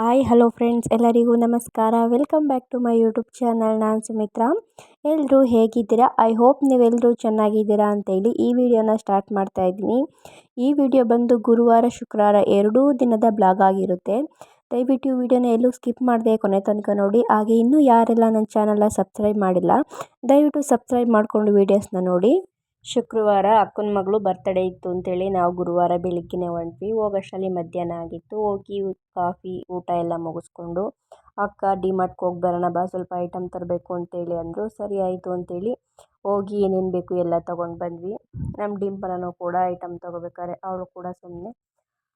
Hi hello friends ಎಲ್ಲರಿಗೂ ನಮಸ್ಕಾರ. Welcome back to my YouTube channel ನಾನು ಸುಮಿತ್ರಾ. ಎಲ್ಲರೂ ಹೇಗಿದ್ದೀರಾ? ಐ ಹೋಪ್ ನೀವೆಲ್ಲರೂ ಚೆನ್ನಾಗಿದ್ದೀರಾ ಅಂತೇಳಿ ಈ ವಿಡಿಯೋನ ಸ್ಟಾರ್ಟ್ ಮಾಡ್ತಾ ಇದ್ದೀನಿ. ಈ ವಿಡಿಯೋ ಬಂದು ಗುರುವಾರ, ಶುಕ್ರವಾರ ಎರಡೂ ದಿನದ ಬ್ಲಾಗ್ ಆಗಿರುತ್ತೆ. ದಯವಿಟ್ಟು ವಿಡಿಯೋನ ಎಲ್ಲೂ ಸ್ಕಿಪ್ ಮಾಡಿದೆ ಕೊನೆ ತನಕ ನೋಡಿ. ಹಾಗೆ ಇನ್ನೂ ಯಾರೆಲ್ಲ ನನ್ನ ಚಾನಲ್ನ ಸಬ್ಸ್ಕ್ರೈಬ್ ಮಾಡಿಲ್ಲ, ದಯವಿಟ್ಟು ಸಬ್ಸ್ಕ್ರೈಬ್ ಮಾಡಿಕೊಂಡು ವೀಡಿಯೋಸ್ನ ನೋಡಿ. ಶುಕ್ರವಾರ ಅಕ್ಕನ ಮಗಳು ಬರ್ತಡೇ ಇತ್ತು ಅಂತೇಳಿ ನಾವು ಗುರುವಾರ ಬೆಳಿಗ್ಗೆನೇ ಹೊಂಟ್ವಿ. ಹೋಗೋಷ್ಟರಲ್ಲಿ ಮಧ್ಯಾಹ್ನ ಆಗಿತ್ತು. ಹೋಗಿ ಕಾಫಿ, ಊಟ ಎಲ್ಲ ಮುಗಿಸ್ಕೊಂಡು ಅಕ್ಕ ಡಿಮಾರ್ಟ್ಗೆ ಹೋಗಿ ಬರೋಣ ಬಾ, ಸ್ವಲ್ಪ ಐಟಮ್ ತರಬೇಕು ಅಂತೇಳಿ ಅಂದರು. ಸರಿ ಆಯಿತು ಅಂತೇಳಿ ಹೋಗಿ ಏನೇನು ಬೇಕು ಎಲ್ಲ ತೊಗೊಂಡು ಬಂದ್ವಿ. ನಮ್ಮ ಡಿಂಪಲನು ಕೂಡ ಐಟಮ್ ತೊಗೋಬೇಕಾದ್ರೆ ಅವಳು ಕೂಡ ಸುಮ್ಮನೆ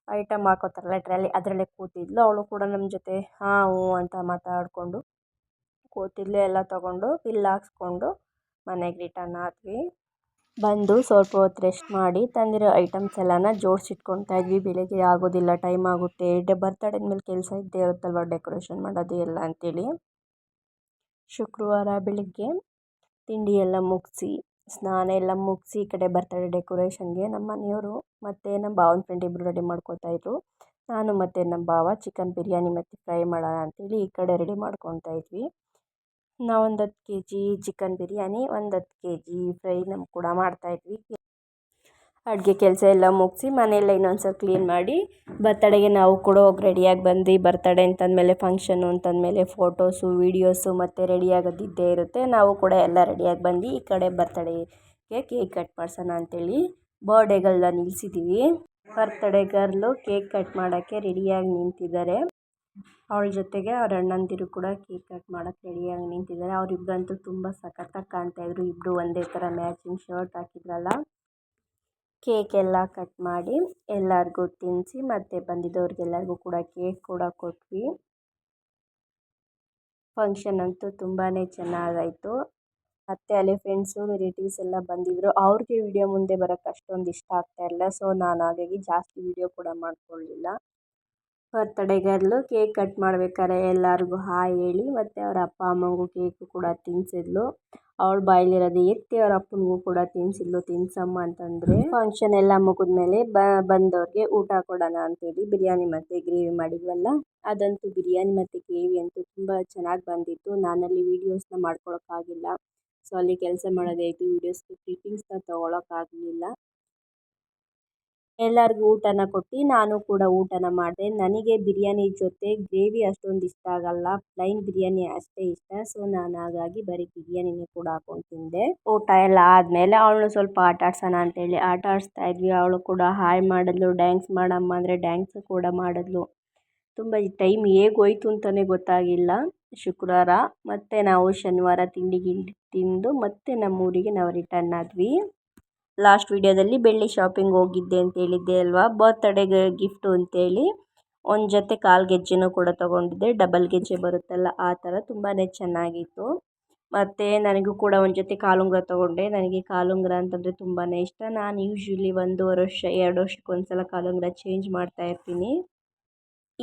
ಐಟಮ್ ಹಾಕೋತಾರಲ್ಲ ಟ್ರಾಲಿ ಅದರಲ್ಲೇ ಕೂತಿದ್ಲು. ಅವಳು ಕೂಡ ನಮ್ಮ ಜೊತೆ ಹಾಂ, ಹ್ಞೂ ಅಂತ ಮಾತಾಡಿಕೊಂಡು ಕೂತಿದ್ಲು. ಎಲ್ಲ ತೊಗೊಂಡು ಬಿಲ್ ಹಾಕ್ಸ್ಕೊಂಡು ಮನೆಗೆ ರಿಟರ್ನ್ ಆದ್ವಿ. ಬಂದು ಸ್ವಲ್ಪ ಹೊತ್ತು ರೆಸ್ಟ್ ಮಾಡಿ ತಂದಿರೋ ಐಟಮ್ಸ್ ಎಲ್ಲನ ಜೋಡಿಸಿಟ್ಕೊಳ್ತಾ ಇದ್ವಿ. ಬೆಳಗ್ಗೆ ಆಗೋದಿಲ್ಲ ಟೈಮ್ ಆಗುತ್ತೆ. ಡೆ ಬರ್ತಡೇ ಮೇಲೆ ಕೆಲಸ ಇದ್ದೇ ಇರುತ್ತಲ್ವ ಡೆಕೋರೇಷನ್ ಮಾಡೋದು ಎಲ್ಲ ಅಂತೇಳಿ. ಶುಕ್ರವಾರ ಬೆಳಿಗ್ಗೆ ತಿಂಡಿ ಎಲ್ಲ ಮುಗಿಸಿ, ಸ್ನಾನ ಎಲ್ಲ ಮುಗಿಸಿ ಈ ಕಡೆ ಬರ್ತಡೇ ಡೆಕೋರೇಷನ್ಗೆ ನಮ್ಮ ಮನೆಯವರು ಮತ್ತು ನಮ್ಮ ಭಾವನ ಫ್ರೆಂಡ್ ಇಬ್ಬರು ರೆಡಿ ಮಾಡ್ಕೊತಾಯಿದ್ರು ನಾನು ಮತ್ತು ನಮ್ಮ ಭಾವ ಚಿಕನ್ ಬಿರಿಯಾನಿ ಮತ್ತು ಫ್ರೈ ಮಾಡೋಣ ಅಂತೇಳಿ ಈ ಕಡೆ ರೆಡಿ ಮಾಡ್ಕೊತಾ ಇದ್ವಿ. ನಾವು ಒಂದು ಹತ್ತು ಕೆ ಜಿ ಚಿಕನ್ ಬಿರಿಯಾನಿ, ಒಂದು ಹತ್ತು ಕೆ ಜಿ ಫ್ರೈ ನಮ್ಮ ಕೂಡ ಮಾಡ್ತಾಯಿದ್ವಿ ಅಡುಗೆ ಕೆಲಸ ಎಲ್ಲ ಮುಗಿಸಿ ಮನೆಯೆಲ್ಲ ಇನ್ನೊಂದು ಸ್ವಲ್ಪ ಕ್ಲೀನ್ ಮಾಡಿ, ಬರ್ತಡೆಗೆ ನಾವು ಕೂಡ ಹೋಗಿ ರೆಡಿಯಾಗಿ ಬಂದು ಬರ್ತಡೇ ಅಂತಂದಮೇಲೆ ಫಂಕ್ಷನು ಅಂತಂದಮೇಲೆ ಫೋಟೋಸು ವೀಡಿಯೋಸು ಮತ್ತು ರೆಡಿಯಾಗೋದಿದ್ದೇ ಇರುತ್ತೆ. ನಾವು ಕೂಡ ಎಲ್ಲ ರೆಡಿಯಾಗಿ ಬಂದು ಈ ಕಡೆ ಬರ್ತಡೇಗೆ ಕೇಕ್ ಕಟ್ ಮಾಡ್ಸೋಣ ಅಂತೇಳಿ ಬರ್ಡೇಗಳನ್ನ ನಿಲ್ಲಿಸಿದ್ದೀವಿ ಬರ್ತಡೇ ಗರ್ಲು ಕೇಕ್ ಕಟ್ ಮಾಡೋಕ್ಕೆ ರೆಡಿಯಾಗಿ ನಿಂತಿದ್ದಾರೆ. ಅವಳ ಜೊತೆಗೆ ಅವ್ರ ಅಣ್ಣಂದಿರು ಕೂಡ ಕೇಕ್ ಕಟ್ ಮಾಡೋಕ್ಕೆ ರೆಡಿಯಾಗಿ ನಿಂತಿದ್ದಾರೆ. ಅವರಿಬ್ರಂತೂ ತುಂಬ ಸಖತ್ತಾಗಿ ಕಾಣ್ತಾಯಿದ್ರು ಇಬ್ಬರು ಒಂದೇ ಥರ ಮ್ಯಾಚಿಂಗ್ ಶರ್ಟ್ ಹಾಕಿದ್ರಲ್ಲ? ಕೇಕ್ ಎಲ್ಲ ಕಟ್ ಮಾಡಿ ಎಲ್ಲರಿಗೂ ತಿನ್ನಿಸಿ ಮತ್ತು ಬಂದಿದ್ದವ್ರಿಗೆಲ್ಲರಿಗೂ ಕೂಡ ಕೇಕ್ ಕೂಡ ಕೊಟ್ವಿ. ಫಂಕ್ಷನ್ ಅಂತೂ ತುಂಬಾ ಚೆನ್ನಾಗಾಯಿತು. ಮತ್ತು ಅಲ್ಲಿ ಫ್ರೆಂಡ್ಸು ರಿಲೇಟಿವ್ಸ್ ಎಲ್ಲ ಬಂದಿದ್ದರು ಅವ್ರಿಗೆ ವಿಡಿಯೋ ಮುಂದೆ ಬರೋಕ್ಕೆ ಅಷ್ಟೊಂದು ಇಷ್ಟ ಆಗ್ತಾಯಿರಲಿಲ್ಲ ಸೊ ನಾನು ಹಾಗಾಗಿ ಜಾಸ್ತಿ ವಿಡಿಯೋ ಕೂಡ ಮಾಡ್ಕೊಳ್ಳಲಿಲ್ಲ ಬರ್ತಡೇ ಗರ್ಲು ಕೇಕ್ ಕಟ್ ಮಾಡ್ಬೇಕಾದ್ರೆ ಎಲ್ಲರಿಗೂ ಹಾಯ್ ಹೇಳಿ, ಮತ್ತು ಅವ್ರ ಅಪ್ಪ ಅಮ್ಮಂಗೂ ಕೇಕು ಕೂಡ ತಿನ್ನಿಸಿದ್ಲು ಅವಳ ಬಾಯಲ್ಲಿರೋದು ಎತ್ತಿ ಅವ್ರ ಅಪ್ಪನಿಗೂ ಕೂಡ ತಿನ್ನಿಸಿದ್ಲು ತಿನ್ಸಮ್ಮ ಅಂತಂದರೆ. ಫಂಕ್ಷನ್ ಎಲ್ಲ ಮುಗಿದ್ಮೇಲೆ ಬಂದವ್ರಿಗೆ ಊಟ ಕೊಡೋಣ ಅಂತೇಳಿ ಬಿರಿಯಾನಿ ಮತ್ತು ಗ್ರೇವಿ ಮಾಡಿದ್ವಲ್ಲ, ಅದಂತೂ ಬಿರಿಯಾನಿ ಮತ್ತು ಗ್ರೇವಿ ಅಂತೂ ತುಂಬ ಚೆನ್ನಾಗಿ ಬಂದಿತ್ತು. ನಾನಲ್ಲಿ ವೀಡಿಯೋಸ್ನ ಮಾಡ್ಕೊಳೋಕ್ಕಾಗಿಲ್ಲ. ಸೊ ಅಲ್ಲಿ ಕೆಲಸ ಮಾಡೋದೇ ಆಯಿತು ವೀಡಿಯೋಸ್ ಕ್ಲಿಪ್ಪಿಂಗ್ಸ್ನ ತೊಗೊಳಕ್ಕಾಗಲಿಲ್ಲ. ಎಲ್ಲರಿಗೂ ಊಟನ ಕೊಟ್ಟು ನಾನು ಕೂಡ ಊಟನ ಮಾಡಿದೆ. ನನಗೆ ಬಿರಿಯಾನಿ ಜೊತೆ ಗ್ರೇವಿ ಅಷ್ಟೊಂದು ಇಷ್ಟ ಆಗಲ್ಲ. ಪ್ಲೈನ್ ಬಿರಿಯಾನಿ ಅಷ್ಟೇ ಇಷ್ಟ. ಸೊ, ನಾನು ಹಾಗಾಗಿ ಬರೀ ಬಿರಿಯಾನಿನೇ ಕೂಡ ಹಾಕೊಂಡು ತಿಂದೆ. ಊಟ ಎಲ್ಲ ಆದಮೇಲೆ ಅವಳು ಸ್ವಲ್ಪ ಆಟ ಆಡ್ಸೋಣ ಅಂತೇಳಿ ಆಟ ಆಡಿಸ್ತಾ ಇದ್ವಿ. ಅವಳು ಕೂಡ ಹಾಯ್ ಮಾಡಿದ್ಲು. ಡ್ಯಾನ್ಸ್ ಮಾಡಮ್ಮ ಅಂದರೆ ಡ್ಯಾನ್ಸ್ ಕೂಡ ಮಾಡಿದ್ಲು. ತುಂಬ ಟೈಮ್ ಹೇಗೆ ಹೋಯ್ತು ಅಂತಲೇ ಗೊತ್ತಾಗಿಲ್ಲ. ಶುಕ್ರವಾರ. ಮತ್ತು ನಾವು ಶನಿವಾರ ತಿಂಡಿ ಗಿಂಡಿ ತಿಂದು ಮತ್ತೆ ನಮ್ಮೂರಿಗೆ ನಾವು ರಿಟರ್ನ್ ಆದ್ವಿ. ಲಾಸ್ಟ್ ವಿಡಿಯೋದಲ್ಲಿ ಬೆಳ್ಳಿ ಶಾಪಿಂಗ್ ಹೋಗಿದ್ದೆ ಅಂತ ಹೇಳಿದ್ದೆ ಅಲ್ವಾ? ಬರ್ತ್ಡೇಗೆ ಗಿಫ್ಟು ಅಂತೇಳಿ ಒಂದು ಜೊತೆ ಕಾಲು ಗೆಜ್ಜೆನೂ ಕೂಡ ತೊಗೊಂಡಿದ್ದೆ. ಡಬಲ್ ಗೆಜ್ಜೆ ಬರುತ್ತಲ್ಲ ಆ ಥರ ತುಂಬಾ ಚೆನ್ನಾಗಿತ್ತು. ಮತ್ತು ನನಗೂ ಕೂಡ ಒಂದು ಜೊತೆ ಕಾಲುಂಗುರ ತೊಗೊಂಡೆ. ನನಗೆ ಕಾಲುಂಗುರ ಅಂತಂದರೆ ತುಂಬಾ ಇಷ್ಟ. ನಾನು ಯೂಶ್ವಲಿ ಒಂದೂವರೆ ವರ್ಷ, ಎರಡು ವರ್ಷಕ್ಕೆ ಒಂದು ಸಲ ಕಾಲುಂಗುರ ಚೇಂಜ್ ಮಾಡ್ತಾ ಇರ್ತೀನಿ.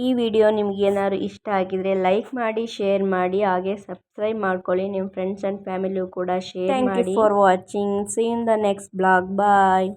ಈ ವಿಡಿಯೋ ನಿಮಗೇನಾದ್ರು ಇಷ್ಟ ಆಗಿದ್ರೆ ಲೈಕ್ ಮಾಡಿ ಶೇರ್ ಮಾಡಿ ಹಾಗೆ ಸಬ್ಸ್ಕ್ರೈಬ್ ಮಾಡ್ಕೊಳ್ಳಿ. ನಿಮ್ಮ ಫ್ರೆಂಡ್ಸ್ ಆ್ಯಂಡ್ ಫ್ಯಾಮಿಲಿಯೂ ಕೂಡ ಶೇರ್ ಮಾಡಿ. For watching see in the next blog bye